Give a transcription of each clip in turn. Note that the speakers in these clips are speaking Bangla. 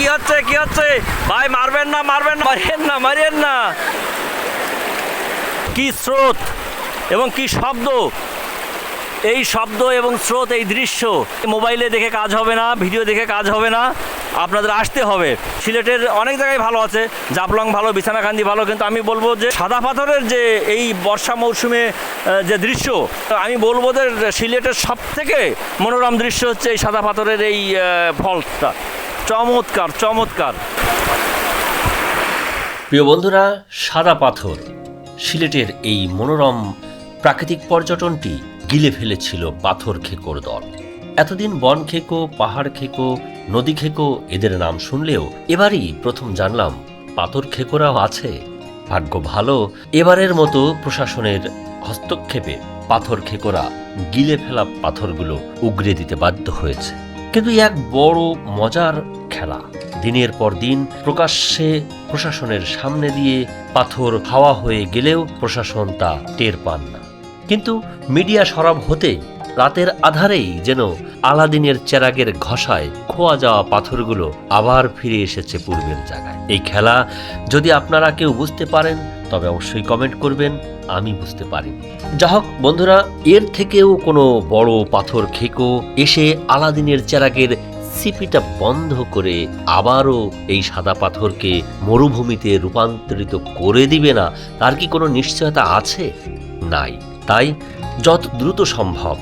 কি হচ্ছে কি হচ্ছে? ভাই, মারবেন না মারবেন না মারিয়েন না মারিয়েন না। কি স্রোত এবং কি শব্দ? এই শব্দ এবং স্রোত, এই দৃশ্য মোবাইলে দেখে কাজ হবে না, ভিডিও দেখে কাজ হবে না, আপনাদের আসতে হবে। সিলেটের অনেক জায়গায় ভালো আছে জাপলং ভালো, বিছানাকান্দি ভালো, কিন্তু আমি বলব যে সাদা পাথরের যে এই বর্ষা মৌসুমে যে দৃশ্য, আমি বলব যে সিলেটের সব থেকে মনোরম দৃশ্য হচ্ছে এই সাদা পাথরের এই ফলসটা চমৎকার চমৎকার। প্রিয় বন্ধুরা, সাদা পাথর, সিলেটের এই মনোরম প্রাকৃতিক পর্যটনটি গিলে ফেলেছিল পাথর খেকোর দল। এতদিন বন খেকো, পাহাড় খেকো, নদী খেকো, এদের নাম শুনলেও এবারই প্রথম জানলাম পাথর খেকোরাও আছে। ভাগ্য ভালো, এবারের মতো প্রশাসনের হস্তক্ষেপে পাথর খেকোরা গিলে ফেলা পাথরগুলো উগরে দিতে বাধ্য হয়েছে। কিন্তু এক বড়, মজার খেলা। দিনের পর দিন প্রকাশ্যে প্রশাসনের সামনে দিয়ে পাথর হাওয়া হয়ে গেলেও প্রশাসন তা টের পান না। কিন্তু মিডিয়া সরব হতে রাতের আধারেই যেন আলাদিনের চেরাগের ঘষায় খোয়া যাওয়া পাথরগুলো আবার ফিরে এসেছে পূর্বের জায়গায়। এই খেলা যদি আপনারা কেউ বুঝতে পারেন, তবে অবশ্যই কমেন্ট করবেন, আমি বুঝতে পারি। যা হোক, বন্ধুরা, এর থেকেও কোনো বড় পাথর খেকো এসে আলাদিনের চেরাগের সিপিটা বন্ধ করে আবারও এই সাদা পাথরকে মরুভূমিতে রূপান্তরিত করে দিবে না, তার কি কোনো নিশ্চয়তা আছে? নাই। তাই যত দ্রুত সম্ভব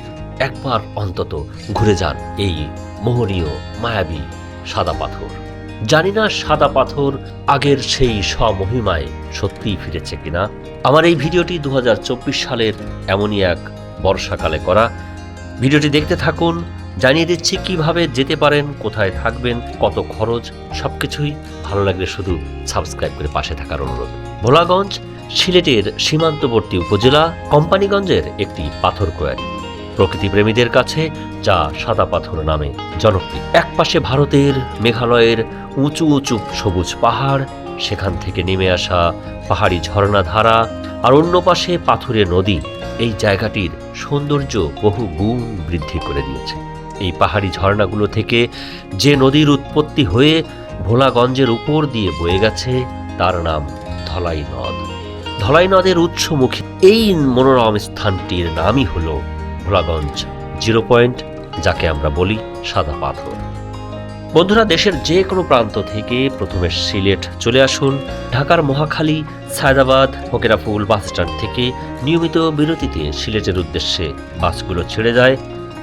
একবার অন্তত ঘুরে যান এই মোহনীয় মায়াবী সাদা পাথর। জানি না সাদা পাথর আগের সেই স্বমহিমায় সত্যিই ফিরেছে কিনা। আমার এই ভিডিওটি দু হাজার চব্বিশ সালের এমনই এক বর্ষাকালে করা। ভিডিওটি দেখতে থাকুন জানিয়ে দিচ্ছি কীভাবে যেতে পারেন, কোথায় থাকবেন, কত খরচ, সবকিছুই ভালো লাগলে শুধু সাবস্ক্রাইব করে পাশে থাকার অনুরোধ। ভোলাগঞ্জ, সিলেটের সীমান্তবর্তী উপজেলা, কোম্পানিগঞ্জের একটি পাথর কোয়ারি। প্রকৃতিপ্রেমীদের কাছে, যা সাদা পাথর নামে জনপ্রিয়। একপাশে ভারতের মেঘালয়ের উঁচু উঁচু সবুজ পাহাড়, সেখান থেকে নেমে আসা পাহাড়ি ঝর্ণা ধারা, আর অন্য পাশে পাথুরে নদী, এই জায়গাটির সৌন্দর্য বহু গুণ বৃদ্ধি করে দিয়েছে। এই পাহাড়ি ঝর্ণাগুলো থেকে যে নদীর উৎপত্তি হয়ে ভোলাগঞ্জের উপর দিয়ে বয়ে গেছে, তার নাম ধলাই নদ। ধলাই নদের উৎসমুখী এই মনোরম স্থানটির নামই হলো ভোলাগঞ্জ, জিরো পয়েন্ট, যাকে আমরা বলি সাদা পাথর। বন্ধুরা, দেশের যে কোনো প্রান্ত থেকে প্রথমে সিলেট চলে আসুন। ঢাকার মহাখালী, সায়দাবাদ ফকিরাফুল বাস স্ট্যান্ড থেকে নিয়মিত বিরতিতে সিলেটের উদ্দেশ্যে বাসগুলো ছেড়ে যায়।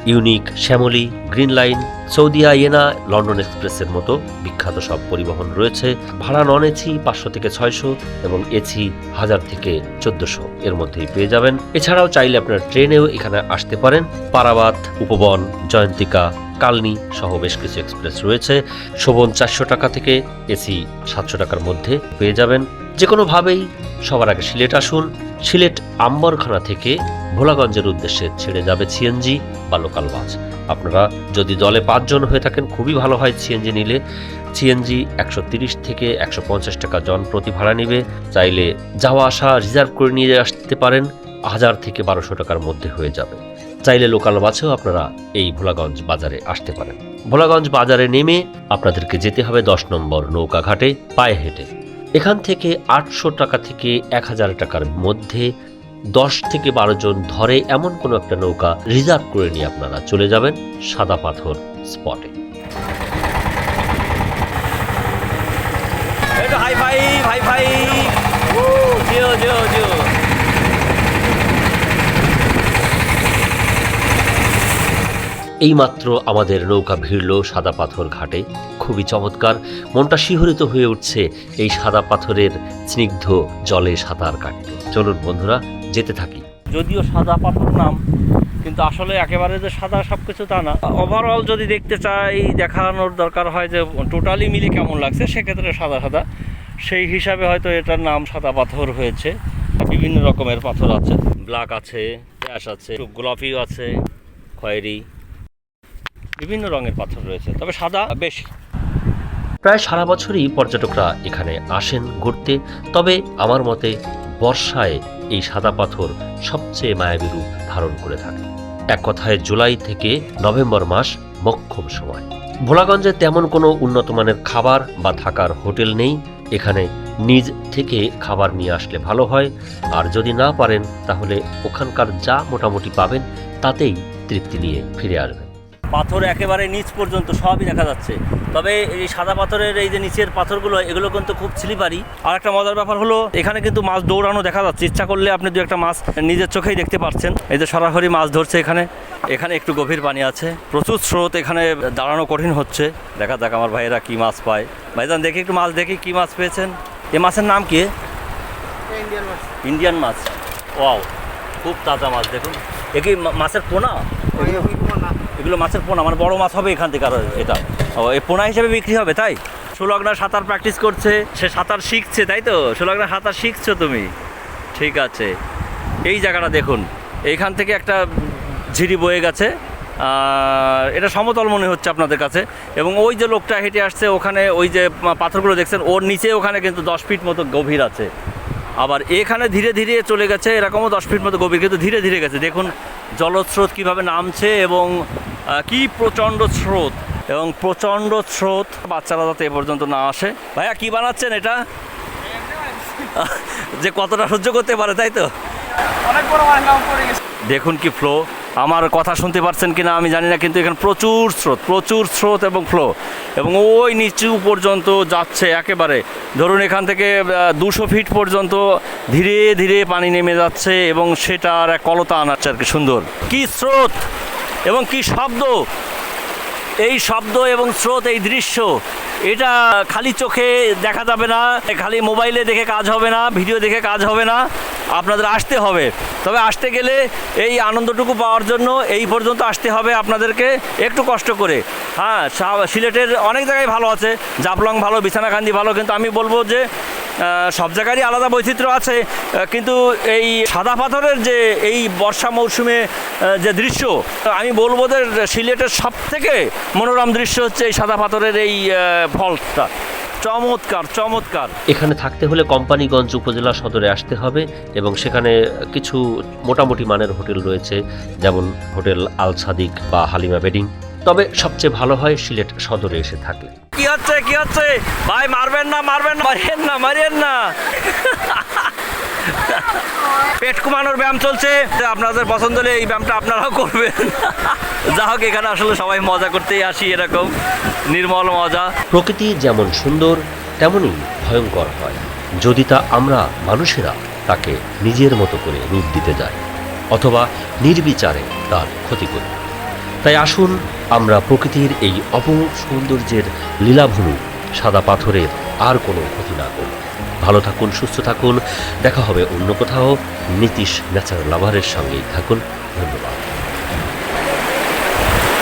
Unique Shyamoli, green line Saudia Ena London এক্সপ্রেসের মতো বিখ্যাত সব পরিবহন রয়েছে ভাড়া নন এসি পাঁচশো থেকে ছয়শো এবং এসি হাজার থেকে চোদ্দশো এর মধ্যেই পেয়ে যাবেন। এছাড়াও চাইলে আপনার ট্রেনেও এখানে আসতে পারেন। পারাবাত, উপবন, জয়ন্তিকা, কালনি সহ বেশ কিছু এক্সপ্রেস রয়েছে। শোভন চারশো টাকা থেকে এসি সাতশো টাকার মধ্যে পেয়ে যাবেন। যে কোনোভাবেই সবার আগে সিলেট আসুন। সিলেট আম্বরখানা থেকে ভোলাগঞ্জের উদ্দেশ্যে ছেড়ে যাবে সিএনজি বা লোকাল বাস। আপনারা যদি দলে পাঁচজন হয়ে থাকেন, খুবই ভালো হয় সিএনজি নিলে। সিএনজি একশো থেকে একশো পঞ্চাশ টাকা জন প্রতি ভাড়া নেবে। চাইলে যাওয়া আসা রিজার্ভ করে নিয়ে আসতে পারেন। হাজার থেকে বারোশো টাকার মধ্যে হয়ে যাবে। চাইলে লোকাল বাসেও আপনারা এই ভোলাগঞ্জ বাজারে আসতে পারেন। ভোলাগঞ্জ বাজারে নেমে আপনাদেরকে যেতে হবে দশ নম্বর নৌকা ঘাটে পায়ে হেঁটে। এখান থেকে আটশো টাকা থেকে এক হাজার টাকার মধ্যে দশ থেকে বারো জন ধরে এমন কোনো একটা নৌকা রিজার্ভ করে নিয়ে আপনারা চলে যাবেন সাদা পাথর স্পটে। Hi fi hi fi. Jio জিও জিও। এইমাত্র আমাদের নৌকা ভিড়ল সাদা পাথর ঘাটে। খুবই চমৎকার, মনটা শিহরিত হয়ে উঠছে এই সাদা পাথরের স্নিগ্ধ জলে সাঁতার কাটতে। চলুন বন্ধুরা, যেতে থাকি। যদিও সাদা পাথর নাম, কিন্তু আসলে একেবারে যে সাদা সব কিছু তা না। ওভারঅল যদি দেখতে চাই, দেখানোর দরকার হয় যে টোটালি মিলে কেমন লাগছে, সেক্ষেত্রে সাদা সাদা। সেই হিসাবে হয়তো এটার নাম সাদা পাথর হয়েছে। বিভিন্ন রকমের পাথর আছে। ব্ল্যাক আছে ড্যাশ আছে গোলাপিও আছে, খয়েরি। বিভিন্ন রঙের পাথর রয়েছে, তবে সাদা বেশি। প্রায় সারা বছরই পর্যটকরা এখানে আসেন ঘুরতে, তবে আমার মতে বর্ষায় এই সাদা পাথর সবচেয়ে মায়াবী রূপ ধারণ করে থাকে। এক কথায়, জুলাই থেকে নভেম্বর মাস মক্ষম সময়। ভোলাগঞ্জে তেমন কোনো উন্নত মানের খাবার বা থাকার হোটেল নেই। এখানে নিজ থেকে খাবার নিয়ে আসলে ভালো হয়। আর যদি না পারেন, তাহলে ওখানকার যা মোটামুটি পাবেন, তাতেই তৃপ্তি নিয়ে ফিরে আসবেন। পাথর একেবারে নিচ পর্যন্ত সবই দেখা যাচ্ছে। তবে এই সাদা পাথরের এই যে নিচের পাথরগুলো এগুলো কিন্তু খুব স্লিপারি আর একটা মজার ব্যাপার হলো এখানে কিন্তু মাছ দৌড়ানো দেখা যাচ্ছে। ইচ্ছা করলে আপনি দু একটা মাছ নিজের চোখেই দেখতে পাচ্ছেন এই যে সরাসরি মাছ ধরছে এখানে। এখানে একটু গভীর পানি আছে। প্রচুর স্রোত এখানে দাঁড়ানো কঠিন হচ্ছে। দেখা যাক আমার ভাইয়েরা কি মাছ পায়। ভাইজান দেখি একটু মাছ দেখি কি মাছ পেয়েছেন। এ মাছের নাম কি? ইন্ডিয়ান মাছ। ইন্ডিয়ান মাছ। ওয়াও খুব তাজা মাছ দেখুন। এ কি মাছের পোনা? এগুলো মাছের পোনা মানে বড় মাছ হবে এখান থেকে আর এটা। ও, এই পোনা হিসেবে বিক্রি হবে, তাই? সুলগ্না সাঁতার প্র্যাকটিস করছে, সে সাঁতার শিখছে, তাই তো? সুলগ্না সাঁতার শিখছো তুমি? ঠিক আছে। এই জায়গাটা দেখুন, এইখান থেকে একটা ঝিরি বয়ে গেছে। এটা সমতল মনে হচ্ছে আপনাদের কাছে। এবং ওই যে লোকটা হেঁটে আসছে, ওখানে ওই যে পাথরগুলো দেখছেন, ওর নিচে ওখানে কিন্তু দশ ফিট মতো গভীর আছে। আবার এখানে ধীরে ধীরে চলে গেছে এরকমও দশ ফিট মতো গভীর কিন্তু ধীরে ধীরে গেছে। দেখুন জলস্রোত কীভাবে নামছে এবং কি প্রচণ্ড স্রোত এবং প্রচণ্ড স্রোত বাচ্চারা যাতে এ পর্যন্ত না আসে। ভাইয়া কি বানাচ্ছেন এটা? যে কতটা সহ্য করতে পারে তাই তো? অনেক বড় দেখুন কি ফ্লো আমার কথা শুনতে পারছেন কি না আমি জানি না, কিন্তু এখানে প্রচুর স্রোত প্রচুর স্রোত এবং ফ্লো এবং ওই নিচু পর্যন্ত যাচ্ছে একেবারে। ধরুন এখান থেকে দুশো ফিট পর্যন্ত ধীরে ধীরে পানি নেমে যাচ্ছে এবং সেটার এক কলতা আনাচ্ছে আর কি, সুন্দর। কি স্রোত এবং কি শব্দ? এই শব্দ এবং স্রোত, এই দৃশ্য, এটা খালি চোখে দেখা যাবে না, খালি মোবাইলে দেখে কাজ হবে না, ভিডিও দেখে কাজ হবে না। আপনাদের আসতে হবে। তবে আসতে গেলে এই আনন্দটুকু পাওয়ার জন্য এই পর্যন্ত আসতে হবে আপনাদেরকে একটু কষ্ট করে। হ্যাঁ সিলেটের অনেক জায়গায় ভালো আছে। জাফলং ভালো, বিছানাকান্দি ভালো, কিন্তু আমি বলব যে সব জায়গারই আলাদা বৈচিত্র্য আছে। কিন্তু এই সাদা পাথরের যে এই বর্ষা মৌসুমে যে দৃশ্য, আমি বলব যে সিলেটের সব থেকে মনোরম দৃশ্য হচ্ছে এই সাদা পাথরের এই ফলসটা চমৎকার চমৎকার। এখানে থাকতে হলে কোম্পানিগঞ্জ উপজেলা সদরে আসতে হবে এবং সেখানে কিছু মোটামুটি মানের হোটেল রয়েছে যেমন হোটেল আল সাদিক বা হালিমা বেডিং। তবে সবচেয়ে ভালো হয় সিলেট সদরে এসে থাকলে। কি হচ্ছে কি হচ্ছে? ভাই মারবেন না মারবেন না মারিয়েন না মারিয়েন না। পেট কমানোর ব্যায়াম চলছে। আপনাদের পছন্দ হলে এই ব্যায়ামটা আপনারাও করবেন। যা হোক, এখানে আসলে সবাই মজা করতেই আসি এরকম। নির্মল মজা। প্রকৃতি যেমন সুন্দর, তেমনই ভয়ঙ্কর হয়। যদি তা আমরা মানুষেরা তাকে নিজের মতো করে রূপ দিতে যাই, অথবা নির্বিচারে তার ক্ষতি করি। তাই আসুন, আমরা প্রকৃতির এই অপরূপ সৌন্দর্যের লীলাভূমি সাদা পাথরের আর কোনো ক্ষতি না করি। ভালো থাকুন সুস্থ থাকুন। দেখা হবে অন্য কোথাও। নীতিশ ন্যাচারাল লাভারের সঙ্গেই থাকুন। ধন্যবাদ।